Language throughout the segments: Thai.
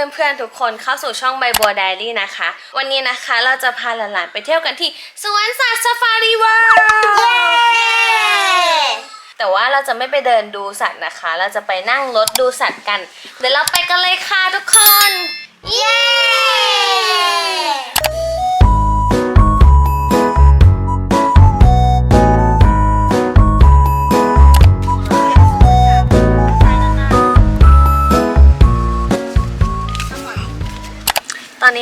ยินดีต้อนรับเพื่อนๆทุกคนเข้าสู่ช่องใบบัวไดรี่นะคะ วันนี้นะคะเราจะพาหลานๆไปเที่ยวกันที่สวนสัตว์ซาฟารีเวิลด์แต่ว่าเราจะไม่ไปเดินดูสัตว์นะคะ เราจะไปนั่งรถดูสัตว์กัน เดี๋ยวเราไปกันเลยค่ะทุกคน เย้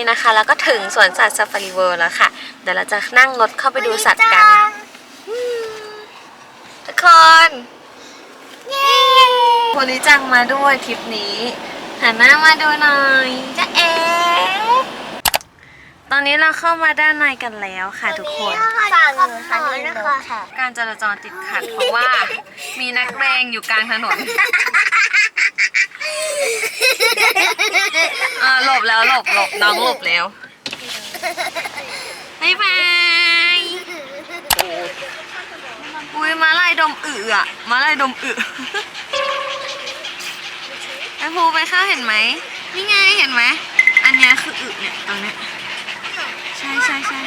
นนี้นะคะเราก็ถึงสวนสัตว์ซาฟารีเวิลด์แล้วค่ะ เดี๋ยวเราจะนั่งรถเข้าไปดูสัตว์กันทุกคนโพลิจังมาด้วยทริปนี้หันหน้ามาดูหน่อยจะเอ๋ตอนนี้เราเข้ามาด้านในกันแล้วค่ะทุกคน ฝั่งหนูค่ะนี่นะคะ การจราจรติดขัดเพราะว่ามีนักเลงอยู่กลางถนนเออหลบแล้วหลบหลบน้องหลบแล้วบายบายอุ้ยมาลายดมอึอะ มาลายดมอึไอภูไปข้าเห็นไหมนี่ไงเห็นไหม อันนี้คืออึเนี่ยตรงเนี้ยใช่ใช่ใช่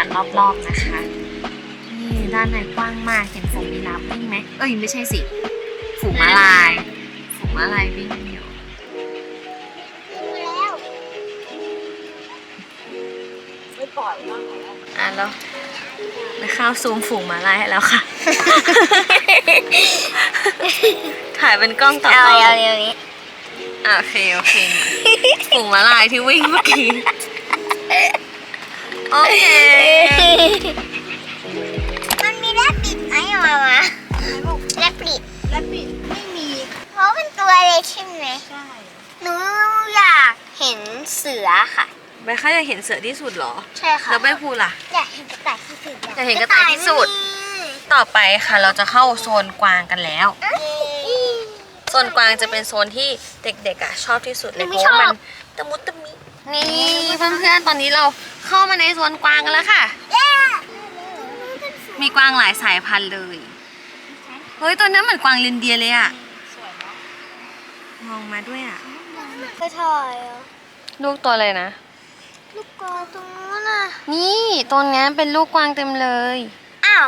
ากาศรอบๆนะคะนี่ด้านในกว้างมากเห็นฝูงมีลาบวิ่งไหมเอ้ยไม่ใช่สิฝูงม้าลายฝูงม้าลายวิ่งอยู่ไม่ปล่อยมากอะแล้วข้าวซูมฝูงมาลายให้แล้วค่ะ ถ่ายเป็นกล้องต่อเอากล้องเอาอย่างนี้อะโอเค โอเค ฝูงมาลายที่วิ่งเมื่อกี้ โอเค มันมีแรบปิดไหมอะมามาแรบปิดแรปปิดไม่มีเพราะเป็นตัวเล็กใช่ไหมใช่หนูอยากเห็นเสือค่ะใบข้าอยากเห็นเสือที่สุดเหรอ ใช่ค่ะแล้วใบพูล่ะ อยากเห็นกระต่ายที่สุดอยากเห็นกระต่ายที่สุด ต่อไปค่ะเราจะเข้าโซนกวางกันแล้วเอ้ยโซนกวางจะเป็นโซนที่เด็กๆอะชอบที่สุดเลยหนูเพไม่ราะว่าชอบมันตะมุตะมิ นี่เพื่อนๆตอนนี้เรา เข้ามาในโซนกวางกันแล้วค่ะเย้มีกวางหลายสายพันธุ์เลย เฮ้ย ตัวนั้นเหมือนกวางลินเดียเลยอะมองมาด้วยอะกระต่ายอะลูกตัวอะไรนะ ลูกกอตรงนู้นน่ะ นี่ตัวนี้เป็นลูกกวางเต็มเลย อ้าว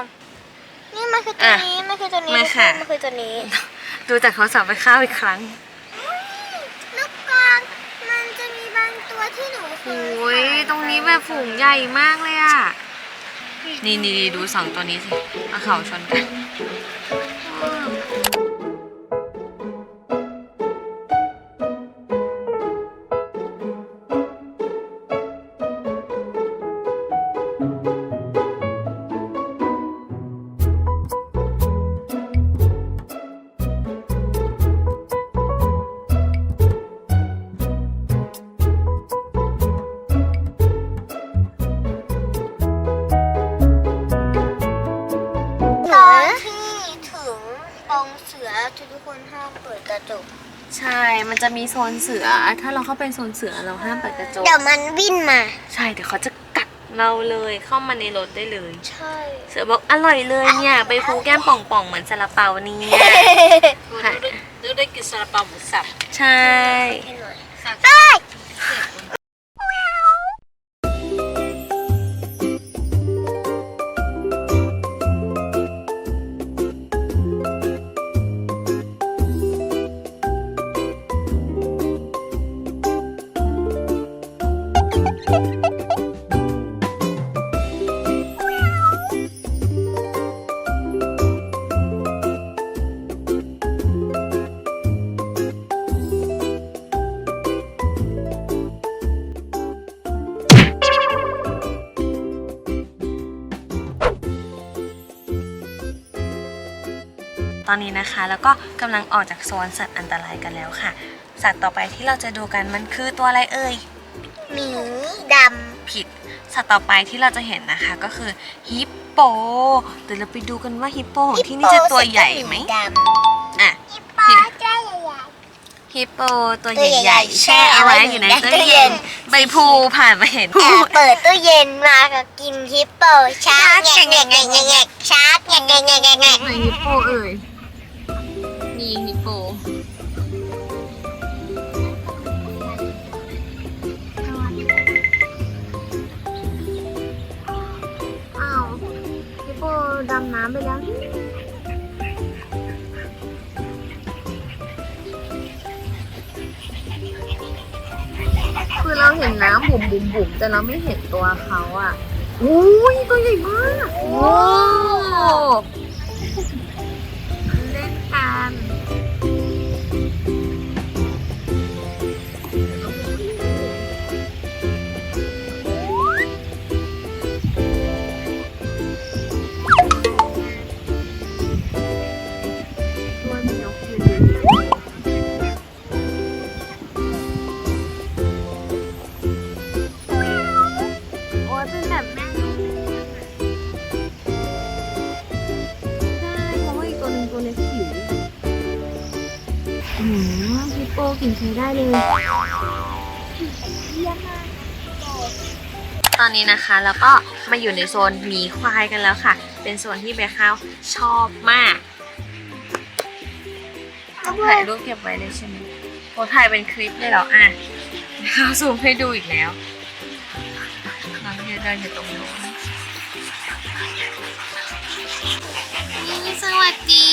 นี่มันคือตัวนี้ มันคือตัวนี้มาค่ะมันคือตัวนี้ ดูจากโทรศัพท์ไปข้าวอีกครั้ง ลูกกอนมันจะมีบางตัวที่หนูเค โอ้ยยตรงนี้แบบฝูงใหญ่มากเลยอะนี่นี่นี่ดูสองตัวนี้สิเอาเขาชนกัน อนที่ถึงตรงเสือทุกคนห้ามเปิดกระจก ใช่ มันจะมีโซนเสือ ถ้าเราเข้าไปโซนเสือเราห้ามเปิดกระจก เดี๋ยวมันวิ่งมา ใช่ เดี๋ยวเขาจะกัดเราเลยเข้ามาในรถได้เลย ใช่ เสือบอกอร่อยเลยเนี่ย ไปพูแก้มป่องๆเหมือนซาลาเปาเนี่ยค่ะดูได้กินซาลาเปาหมูสับ ใช่ให้ ตอนนี้นะคะ แล้วก็กำลังออกจากโซนสัตว์อันตรายกันแล้วค่ะ สัตว์ต่อไปที่เราจะดูกันมันคือตัวอะไรเอ่ยหมีดผิด สัตว์ต่อไปที่เราจะเห็นนะคะก็คือฮิปโปเดี๋ยวเราไปดูกันว่าฮิปโปของำที่นี่จะตัวใหญ่ไหมดำอะฮิปโปตัวใหญ่ฮิปโปตัวตัวใหใหญ่ญ่ๆๆแช่เอาไว้อยู่ในตู้เย็น ใบพลูผ่านมาเห็นแอบเปิดตู้เย็นมาก็กินฮิปโปชาร์กแงกแงกแงกแงกแงกชาร์กแงกแงกแงกแงกแงกไหนฮิปโปเอ่ยำน้ำไปแล้วคือเราเห็นน้ำบุ๋มบุ๋มบุ๋มแต่เราไม่เห็นตัวเขาอะโอ้ยตัวใหญ่มากโอ้เล่นกัน มฮิปโปกินใช้ได้เลย ตอนนี้นะคะแล้วก็มาอยู่ในโซนหมีควายกันแล้วค่ะ เป็นโซนที่เบข้าวชอบมากถ่ายรูปเก็บไว้เลยใช่ไหมโอ้ถ่ายเป็นคลิปเลยเหรออะเขาซูมให้ดูอีกแล้วน้องเดินเดินอยู่ตรงโน้นนี่สวัสดี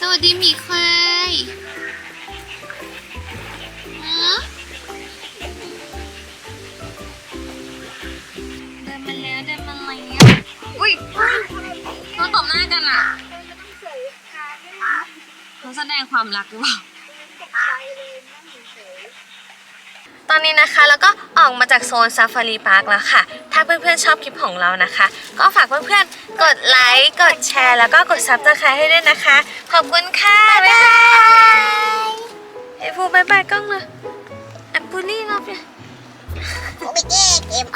สวัสดีหมีควาย เดินมาแล้วเดินมาแล้วอุ้ยโดนตบหน้ากันอะเขาแสดงความรักหรือเปล่าตอนนี้นะคะแล้วก็ออกมาจากโซนซาฟารีพาร์คแล้วค่ะ ถ้าเพื่อนๆชอบคลิปของเรานะคะ ก็ฝากเพื่อนๆ กดไลค์ กดแชร์ แล้วก็กดซับสไครต์ให้ด้วยนะคะ ขอบคุณค่ะ บ๊ายบายเฮ้ฟูบายบายกล้องเลยแอปปูลี่รอบเนี่ยไปแก้เกม